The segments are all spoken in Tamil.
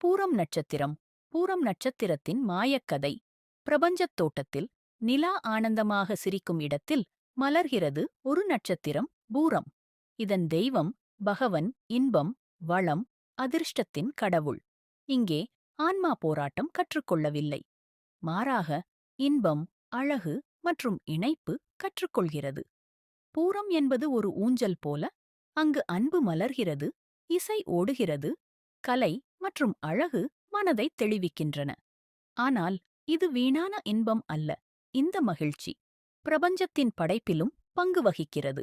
பூரம் நட்சத்திரம் பூரம் நட்சத்திரத்தின் மாயக்கதை. பிரபஞ்சத் தோட்டத்தில் நிலா ஆனந்தமாக சிரிக்கும் இடத்தில் மலர்கிறது ஒரு நட்சத்திரம் பூரம். இதன் தெய்வம் பகவன் இன்பம் வளம் அதிர்ஷ்டத்தின் கடவுள். இங்கே ஆன்மா போராட்டம் கற்றுக்கொள்ளவில்லை. மாறாக இன்பம் அழகு மற்றும் இணைப்பு கற்றுக்கொள்கிறது. பூரம் என்பது ஒரு ஊஞ்சல் போல அங்கு அன்பு மலர்கிறது இசை ஓடுகிறது கலை மற்றும் அழகு மனதை தெளிவிக்கின்றன. ஆனால் இது வீணான இன்பம் அல்ல. இந்த மகிழ்ச்சி பிரபஞ்சத்தின் படைப்பிலும் பங்கு வகிக்கிறது.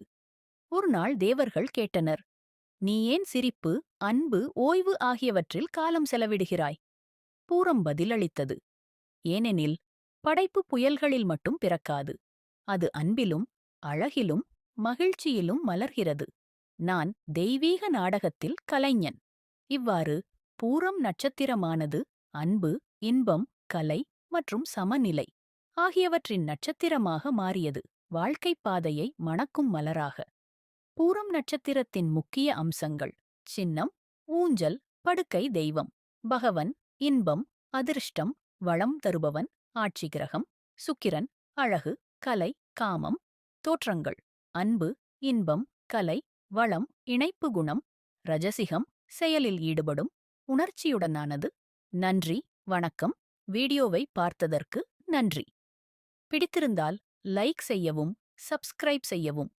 ஒரு நாள் தேவர்கள் கேட்டனர் நீ ஏன் சிரிப்பு அன்பு ஓய்வு ஆகியவற்றில் காலம் செலவிடுகிறாய்? பூரம் பதிலளித்தது ஏனெனில் படைப்பு புயல்களில் மட்டும் பிறக்காது. அது அன்பிலும் அழகிலும் மகிழ்ச்சியிலும் மலர்கிறது. நான் தெய்வீக நாடகத்தில் கலைஞன். இவ்வாறு பூரம் நட்சத்திரமானது அன்பு இன்பம் கலை மற்றும் சமநிலை ஆகியவற்றின் நட்சத்திரமாக மாறியது. வாழ்க்கைப் பாதையை மணக்கும் மலராக. பூரம் நட்சத்திரத்தின் முக்கிய அம்சங்கள். சின்னம் ஊஞ்சல் படுக்கை தெய்வம். பகவன் இன்பம் அதிர்ஷ்டம் வளம் தருபவன் ஆட்சி கிரகம் சுக்கிரன் அழகு கலை காமம் தோற்றங்கள். அன்பு இன்பம் கலை வளம் இணைப்பு குணம் ரஜசிகம் செயலில் ஈடுபடும் உணர்ச்சியுடனானது. நன்றி வணக்கம். வீடியோவை பார்த்ததற்கு நன்றி. பிடித்திருந்தால் லைக் செய்யவும் சப்ஸ்கிரைப் செய்யவும்.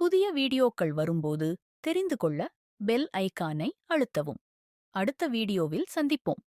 புதிய வீடியோக்கள் வரும்போது தெரிந்து கொள்ள பெல் ஐக்கானை அழுத்தவும். அடுத்த வீடியோவில் சந்திப்போம்.